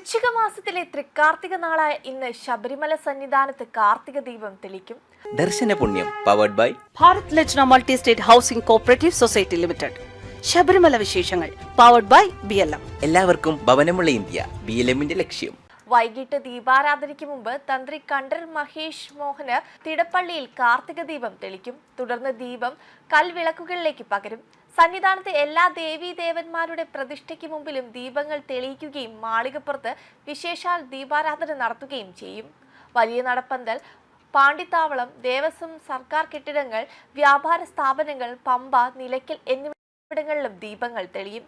വൃശ്ചിക മാസത്തിലെ തൃക്കാർത്തിക നാളായ ഇന്ന് ശബരിമല സന്നിധാനത്ത് കാർത്തിക ദീപം തെളിക്കും. ദർശന പുണ്യം powered by Bharat Lajna multi state housing cooperative society limited. Sabarimala വിശേഷങ്ങൾ powered by B L M എല്ലാവർക്കും ഭവനമുള്ള ഇന്ത്യ ബി എൽ എമ്മിന്റെ ലക്ഷ്യം. വൈകിട്ട് ദീപാരാധനയ്ക്ക് മുമ്പ് തന്ത്രി കണ്ടർ മഹേഷ് മോഹന് തിടപ്പള്ളിയിൽ കാർത്തിക ദീപം തെളിക്കും. തുടർന്ന് ദീപം കൽവിളക്കുകളിലേക്ക് പകരും. സന്നിധാനത്തെ എല്ലാ ദേവീ ദേവന്മാരുടെ പ്രതിഷ്ഠയ്ക്ക് മുമ്പിലും ദീപങ്ങൾ തെളിയിക്കുകയും മാളികപ്പുറത്ത് വിശേഷാൽ ദീപാരാധന നടത്തുകയും ചെയ്യും. വലിയ നടപ്പന്തൽ പാണ്ടിത്താവളം ദേവസ്വം സർക്കാർ കെട്ടിടങ്ങൾ വ്യാപാര സ്ഥാപനങ്ങൾ പമ്പ നിലയ്ക്കൽ എന്നിവിടങ്ങളിലും ദീപങ്ങൾ തെളിയും.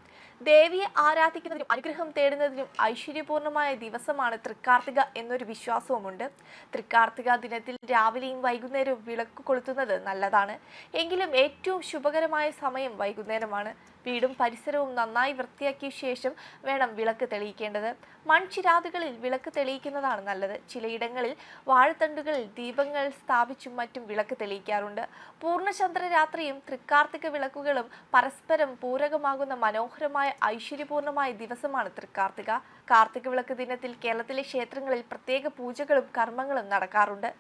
ദേവിയെ ആരാധിക്കുന്നതിനും അനുഗ്രഹം തേടുന്നതിനും ഐശ്വര്യപൂർണമായ ദിവസമാണ് തൃക്കാർത്തിക എന്നൊരു വിശ്വാസവുമുണ്ട്. തൃക്കാർത്തിക ദിനത്തിൽ രാവിലെയും വൈകുന്നേരവും വിളക്ക് കൊളുത്തുന്നത് നല്ലതാണ്. എങ്കിലും ഏറ്റവും ശുഭകരമായ സമയം വൈകുന്നേരമാണ്. വീടും പരിസരവും നന്നായി വൃത്തിയാക്കിയ ശേഷം വേണം വിളക്ക് തെളിയിക്കേണ്ടത്. മൺചിരാതുകളിൽ വിളക്ക് തെളിയിക്കുന്നതാണ് നല്ലത്. ചിലയിടങ്ങളിൽ വാഴത്തണ്ടുകളിൽ ദീപങ്ങൾ സ്ഥാപിച്ചും മറ്റും വിളക്ക് തെളിയിക്കാറുണ്ട്. പൂർണചന്ദ്ര രാത്രിയും തൃക്കാർത്തിക വിളക്കുകളും പരസ്പരം പൂരകമാകുന്ന മനോഹരമായ ഐശ്വര്യപൂർണമായ ദിവസമാണ് തൃക്കാർത്തിക. കാർത്തിക വിളക്ക് ദിനത്തിൽ കേരളത്തിലെ ക്ഷേത്രങ്ങളിൽ പ്രത്യേക പൂജകളും കർമ്മങ്ങളും നടക്കാറുണ്ട്.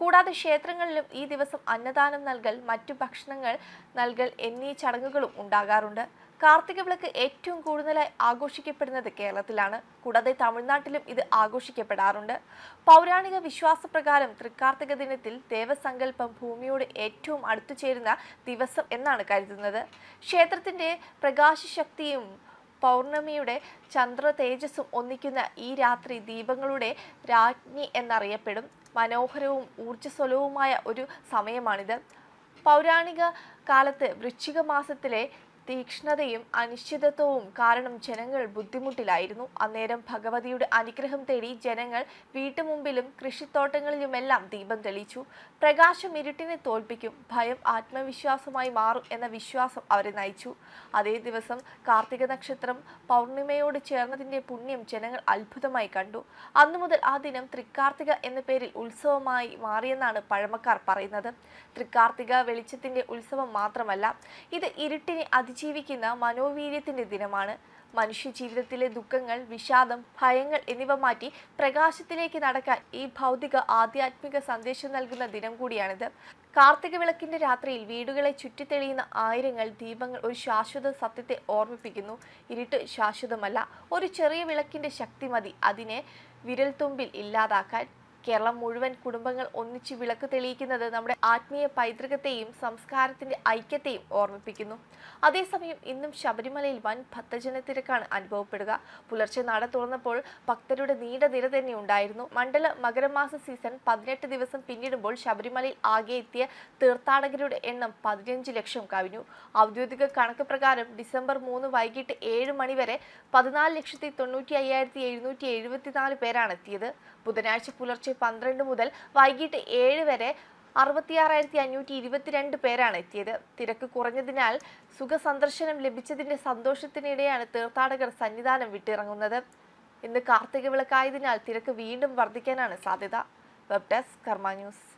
കൂടാതെ ക്ഷേത്രങ്ങളിലും ഈ ദിവസം അന്നദാനം നൽകൽ മറ്റു ഭക്ഷണങ്ങൾ നൽകൽ എന്നീ ചടങ്ങുകളും ഉണ്ടാകാറുണ്ട്. കാർത്തിക വിളക്ക് ഏറ്റവും കൂടുതലായി ആഘോഷിക്കപ്പെടുന്നത് കേരളത്തിലാണ്. കൂടാതെ തമിഴ്നാട്ടിലും ഇത് ആഘോഷിക്കപ്പെടാറുണ്ട്. പൗരാണിക വിശ്വാസപ്രകാരം തൃക്കാർത്തിക ദിനത്തിൽ ദേവസങ്കല്പം ഭൂമിയോട് ഏറ്റവും അടുത്തു ചേരുന്ന ദിവസം എന്നാണ് കരുതുന്നത്. ക്ഷേത്രത്തിന്റെ പ്രകാശശക്തിയും പൗർണമിയുടെ ചന്ദ്ര തേജസ്സും ഒന്നിക്കുന്ന ഈ രാത്രി ദീപങ്ങളുടെ രാജ്ഞി എന്നറിയപ്പെടും. മനോഹരവും ഊർജസ്വലവുമായ ഒരു സമയമാണിത്. പൗരാണിക കാലത്ത് വൃശ്ചിക മാസത്തിലെ തീക്ഷ്ണതയും അനിശ്ചിതത്വവും കാരണം ജനങ്ങൾ ബുദ്ധിമുട്ടിലായിരുന്നു. അന്നേരം ഭഗവതിയുടെ അനുഗ്രഹം തേടി ജനങ്ങൾ വീട്ടുമുമ്പിലും കൃഷിത്തോട്ടങ്ങളിലുമെല്ലാം ദീപം തെളിയിച്ചു പ്രകാശം ഇരുട്ടിനെ തോൽപ്പിക്കും. ഭയം ആത്മവിശ്വാസമായി മാറും എന്ന വിശ്വാസം അവരെ നയിച്ചു. അതേ ദിവസം കാർത്തിക നക്ഷത്രം പൗർണിമയോട് ചേർന്നതിന്റെ പുണ്യം ജനങ്ങൾ അത്ഭുതമായി കണ്ടു. അന്നു മുതൽ ആ ദിനം തൃക്കാർത്തിക എന്ന പേരിൽ ഉത്സവമായി മാറിയെന്നാണ് പഴമക്കാർ പറയുന്നത്. തൃക്കാർത്തിക വെളിച്ചത്തിന്റെ ഉത്സവം മാത്രമല്ല ഇത് ഇരുട്ടിനെ അതിജീവിക്കുന്ന മനോവീര്യത്തിന്റെ ദിനമാണ്. മനുഷ്യ ജീവിതത്തിലെ ദുഃഖങ്ങൾ വിഷാദം ഭയങ്ങൾ എന്നിവ മാറ്റി പ്രകാശത്തിലേക്ക് നടക്കാൻ ഈ ഭൗതിക ആധ്യാത്മിക സന്ദേശം നൽകുന്ന ദിനം കൂടിയാണിത്. കാർത്തിക വിളക്കിന്റെ രാത്രിയിൽ വീടുകളെ ചുറ്റിത്തെളിയുന്ന ആയിരങ്ങൾ ദീപങ്ങൾ ഒരു ശാശ്വത സത്യത്തെ ഓർമ്മിപ്പിക്കുന്നു. ഇരുട്ട് ശാശ്വതമല്ല ഒരു ചെറിയ വിളക്കിന്റെ ശക്തി മതി. അതിനെ വിരൽത്തുമ്പിൽ ഇല്ലാതാക്കാൻ കേരളം മുഴുവൻ കുടുംബങ്ങൾ ഒന്നിച്ച് വിളക്ക് തെളിയിക്കുന്നത് നമ്മുടെ ആത്മീയ പൈതൃകത്തെയും സംസ്കാരത്തിന്റെ ഐക്യത്തെയും ഓർമ്മിപ്പിക്കുന്നു. അതേസമയം ഇന്നും ശബരിമലയിൽ വൻ ഭക്തജന തിരക്കാണ് അനുഭവപ്പെടുക. പുലർച്ചെ നട തുറന്നപ്പോൾ ഭക്തരുടെ നീണ്ട നിര തന്നെ ഉണ്ടായിരുന്നു. മണ്ഡല മകരമാസ സീസൺ പതിനെട്ട് ദിവസം പിന്നിടുമ്പോൾ ശബരിമലയിൽ ആകെ എത്തിയ തീർത്ഥാടകരുടെ എണ്ണം പതിനഞ്ച് ലക്ഷം കവിഞ്ഞു. ഔദ്യോഗിക കണക്ക് പ്രകാരം ഡിസംബർ മൂന്ന് വൈകിട്ട് ഏഴ് മണിവരെ പതിനാല് ലക്ഷത്തി തൊണ്ണൂറ്റി അയ്യായിരത്തി എഴുന്നൂറ്റി എഴുപത്തിനാല് പേരാണ് എത്തിയത്. ബുധനാഴ്ച പുലർച്ചെ പന്ത്രണ്ട് മുതൽ വൈകിട്ട് ഏഴ് വരെ അറുപത്തിയാറായിരത്തി അഞ്ഞൂറ്റി ഇരുപത്തിരണ്ട് പേരാണ് എത്തിയത്. തിരക്ക് കുറഞ്ഞതിനാൽ സുഖസന്ദർശനം ലഭിച്ചതിന്റെ സന്തോഷത്തിനിടെയാണ് തീർത്ഥാടകർ സന്നിധാനം വിട്ടിറങ്ങുന്നത്. ഇന്ന് കാർത്തിക വിളക്കായതിനാൽ തിരക്ക് വീണ്ടും വർദ്ധിക്കാനാണ് സാധ്യത. Web desk Karma news.